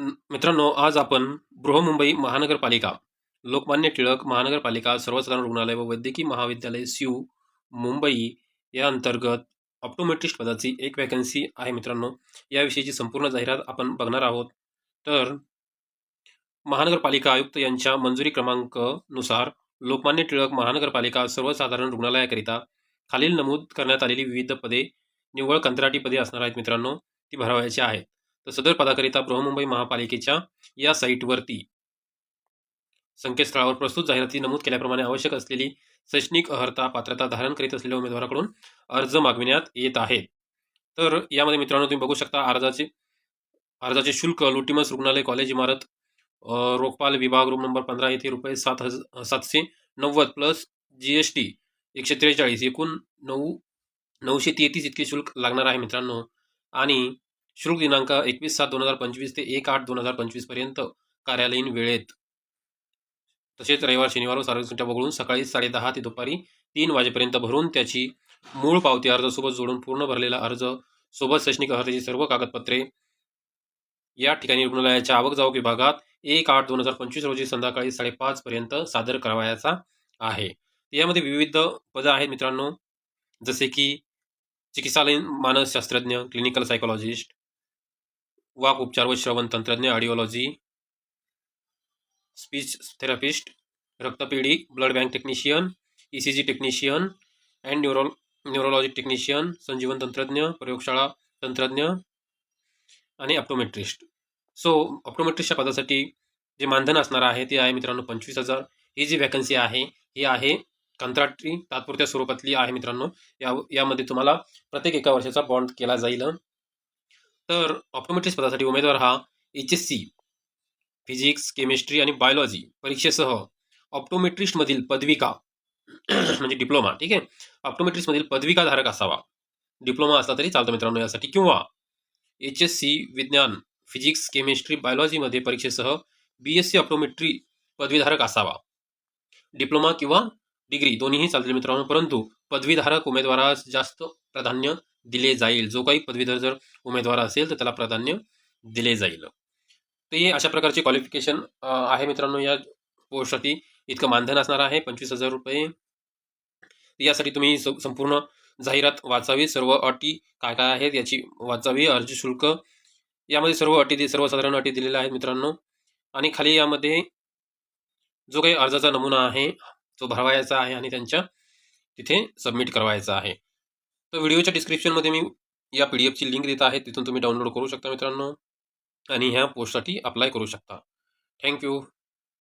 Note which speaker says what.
Speaker 1: मित्रांनो आज आपण बृहमुंबई महानगरपालिका लोकमान्य टिळक महानगरपालिका सर्वसाधारण रुग्णालय व वैद्यकीय महाविद्यालय सीयू मुंबई या अंतर्गत ऑप्टोमेट्रिस्ट पदाची एक वॅकन्सी आहे मित्रांनो. याविषयीची संपूर्ण जाहिरात आपण बघणार आहोत. तर महानगरपालिका आयुक्त यांच्या मंजुरी क्रमांकनुसार लोकमान्य टिळक महानगरपालिका सर्वसाधारण रुग्णालयाकरिता खालील नमूद करण्यात आलेली विविध पदे निव्वळ कंत्राटी पदे असणार आहेत मित्रांनो ती भरावायची आहेत. तर सदर पदाकरिता बृहमुंबई महापालिकेच्या या साईटवरती संकेतस्थळावर प्रस्तुत जाहिराती नमूद केल्याप्रमाणे आवश्यक असलेली शैक्षणिक अर्हता पात्रता धारण करीत असलेल्या उमेदवाराकडून अर्ज मागविण्यात येत आहे तर यामध्ये मित्रांनो तुम्ही बघू शकता अर्जाचे अर्जाचे शुल्क लुटिमस रुग्णालय कॉलेज इमारत रोखपाल विभाग रूम नंबर पंधरा येथे रुपये सात हज सातशे नव्वद प्लस जी एस टी एकशे त्रेचाळीस एकूण नऊ नऊशे तेहतीस इतके शुल्क लागणार आहे मित्रांनो. आणि शुल्क दिनांक एकवीस सात दोन हजार पंचवीस ते एक आठ दोन हजार पंचवीसपर्यंत कार्यालयीन वेळेत. तसेच रविवार शनिवार व सार्वजनिक सुट्ट्या वगळून सकाळी साडेदहा ते दुपारी तीन वाजेपर्यंत भरून त्याची मूळ पावती अर्जासोबत जोडून पूर्ण भरलेला अर्ज सोबत शैक्षणिक अर्जाची सर्व कागदपत्रे या ठिकाणी रुग्णालयाच्या आवक जावक विभागात एक आठ दोन हजार पंचवीस रोजी संध्याकाळी साडेपाचपर्यंत सादर करावयाचा आहे. यामध्ये विविध पदं आहेत मित्रांनो. जसे की चिकित्सालयीन मानसशास्त्रज्ञ क्लिनिकल सायकोलॉजिस्ट वाक उपचार व श्रवण तंत्रज्ञ ऑडिओलॉजी स्पीच थेरपिस्ट रक्तपेढी blood bank technician E C G technician and neuro neurology technician संजीवन तंत्रज्ञ प्रयोगशाळा तंत्रज्ञ आणि ऑप्टोमेट्रिस्ट सो ऑप्टोमेट्रिस्टच्या पदासाठी जे मानधन असणार आहे ते आहे मित्रांनो पंचवीस हजार. ही जी वॅकन्सी आहे ही आहे कंत्राटी तात्पुरत्या स्वरूपातली आहे मित्रांनो. या यामध्ये तुम्हाला प्रत्येक एका वर्षाचा बॉन्ड केला जाईल. तर ऑप्टोमेट्रिस्ट पदासाठी उमेदवार हा H S C physics chemistry आणि बायोलॉजी परीक्षेसह ऑप्टोमेट्रिस्टमधील पदविका म्हणजे डिप्लोमा ठीक आहे? ऑप्टोमेट्रिस्टमधील पदविका धारक असावा. डिप्लोमा असला तरी चालतो मित्रांनो यासाठी. किंवा एच एस सी विज्ञान फिजिक्स केमिस्ट्री बायोलॉजीमध्ये परीक्षेसह बी एस सी ऑप्टोमेट्री पदवीधारक असावा. डिप्लोमा किंवा डिग्री दोन्हीही चालतील मित्रांनो. परंतु पदवीधारक उमेदवारास जास्त प्राधान्य दिले जाईल. जो काही पदवीधर जर उमेदवार असेल तर त्याला प्राधान्य दिले जाईल. तर हे अशा प्रकारचे क्वालिफिकेशन आहे मित्रांनो या पोस्टसाठी इतकं मानधन असणार आहे पंचवीस हजार रुपये. यासाठी तुम्ही स- संपूर्ण जाहिरात वाचावी सर्व अटी काय काय आहेत याची वाचावी अर्ज शुल्क. यामध्ये सर्व अटी सर्वसाधारण अटी दिलेल्या आहेत मित्रांनो. आणि खाली यामध्ये जो काही अर्जाचा नमुना आहे तो भरवायचा आहे आणि त्यांच्या तिथे सबमिट करवायचा आहे. तर व्हिडिओच्या डिस्क्रिप्शनमध्ये मी या पी डी एफची लिंक देत आहे तिथून तुम्ही डाउनलोड करू शकता मित्रांनो. आणि ह्या पोस्टसाठी अप्लाय करू शकता. थँक्यू